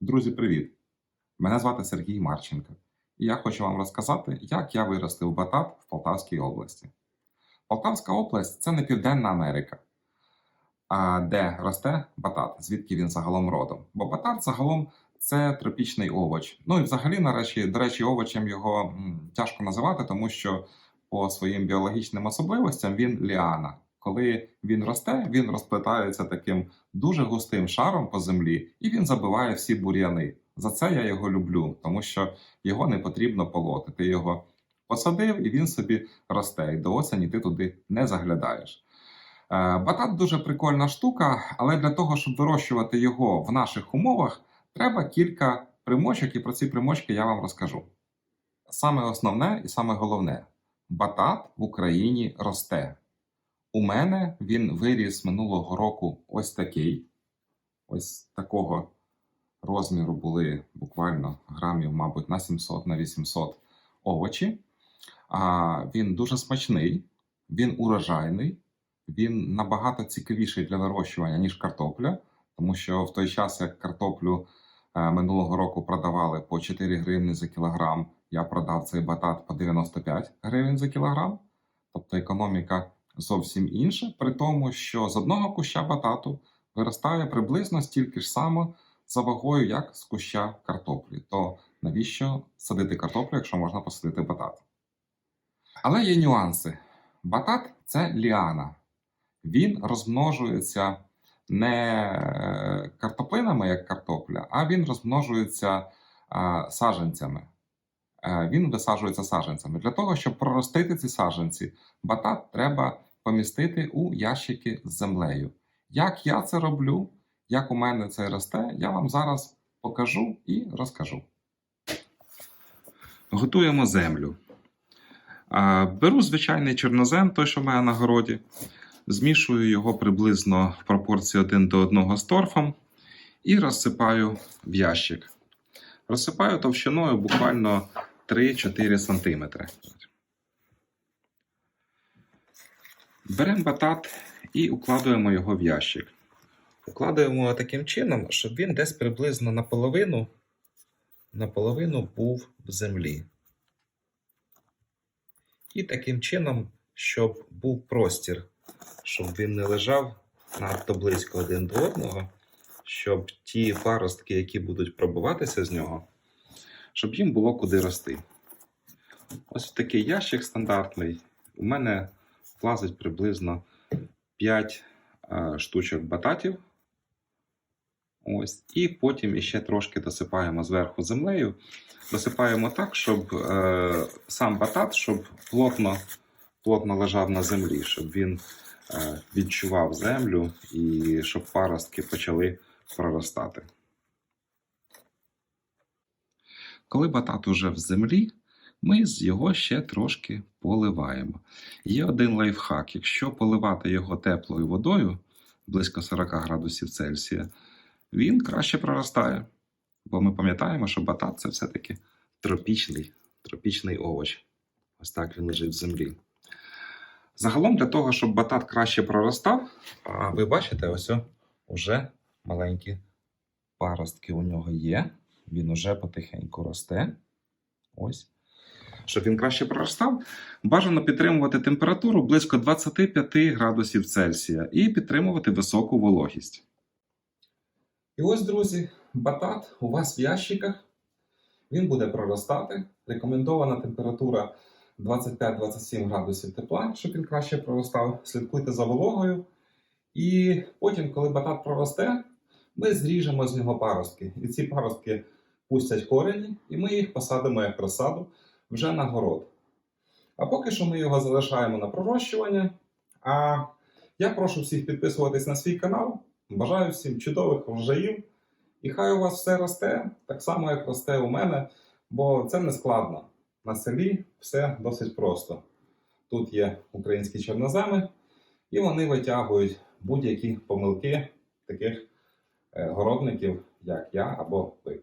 Друзі, привіт! Мене звати Сергій Марченко, і я хочу вам розказати, як я виростив батат в Полтавській області. Полтавська область це не Південна Америка, а де росте батат, звідки він загалом родом. Бо батат загалом це тропічний овоч. Ну і взагалі, на до речі, овочем його тяжко називати, тому що по своїм біологічним особливостям він ліана. Коли він росте, він розплетається таким дуже густим шаром по землі, і він забиває всі бур'яни. За це я його люблю, тому що його не потрібно полоти. Ти його посадив, і він собі росте. І до осені ти туди не заглядаєш. Е, Батат дуже прикольна штука, але для того, щоб вирощувати його в наших умовах, треба кілька примочок, і про ці примочки я вам розкажу. Саме основне і саме головне: батат в Україні росте. У мене він виріс минулого року ось такий. Ось такого розміру були буквально грамів, мабуть, на 700 на 800 овочі. А, він дуже смачний, він урожайний, він набагато цікавіший для вирощування, ніж картопля, тому що в той час, як картоплю е, минулого року продавали по 4 гривні за кілограм, я продав цей батат по 95 гривень за кілограм. Тобто економіка зовсім інша, при тому, що з одного куща батату виростає приблизно стільки ж само за вагою, як з куща картоплі. То навіщо садити картоплю, якщо можна посадити батат? Але є нюанси. Батат це ліана. Він розмножується не е, картоплинами, як картопля, а він розмножується а, саджанцями. Е, Він висаджується саджанцями. Для того, щоб проростити ці саджанці, батат треба помістити у ящики з землею. Як я це роблю, як у мене це росте, я вам зараз покажу і розкажу. Готуємо землю. Беру звичайний чорнозем, той, що в мене на городі, змішую його приблизно в пропорції 1 до 1 з торфом і розсипаю в ящик. Розсипаю товщиною буквально 3-4 см. Беремо батат і укладуємо його в ящик. Укладуємо таким чином, щоб він десь приблизно наполовину, наполовину був в землі. І таким чином, щоб був простір, щоб він не лежав надто близько один до одного, щоб ті паростки, які будуть пробиватися з нього, щоб їм було куди рости. Ось такий ящик стандартний. У мене влазить приблизно 5 е, штучок бататів. Ось. І потім іще трошки досипаємо зверху землею. Досипаємо так, щоб е, сам батат щоб плотно, плотно лежав на землі, щоб він е, відчував землю і щоб паростки почали проростати. Коли батат уже в землі, ми з його ще трошки поливаємо. Є один лайфхак: якщо поливати його теплою водою близько 40 градусів Цельсія, він краще проростає. Бо ми пам'ятаємо, що батат це все-таки тропічний, тропічний овоч. Ось так він лежить в землі. Загалом, для того, щоб батат краще проростав, ви бачите, ось вже маленькі паростки у нього є. Він уже потихеньку росте. Ось. Щоб він краще проростав, бажано підтримувати температуру близько 25 градусів Цельсія і підтримувати високу вологість. І ось, друзі, батат у вас в ящиках. Він буде проростати. Рекомендована температура 25-27 градусів тепла, щоб він краще проростав. Слідкуйте за вологою. І потім, коли батат проросте, ми зріжемо з нього паростки. І ці паростки пустять корені, і ми їх посадимо як розсаду вже на город. А поки що ми його залишаємо на пророщування. А я прошу всіх підписуватись на свій канал. Бажаю всім чудових врожаїв. І хай у вас все росте, так само, як росте у мене, бо це не складно. На селі все досить просто. Тут є українські чорноземи, і вони витягують будь-які помилки таких е, городників, як я або ви.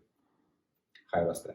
Хай росте.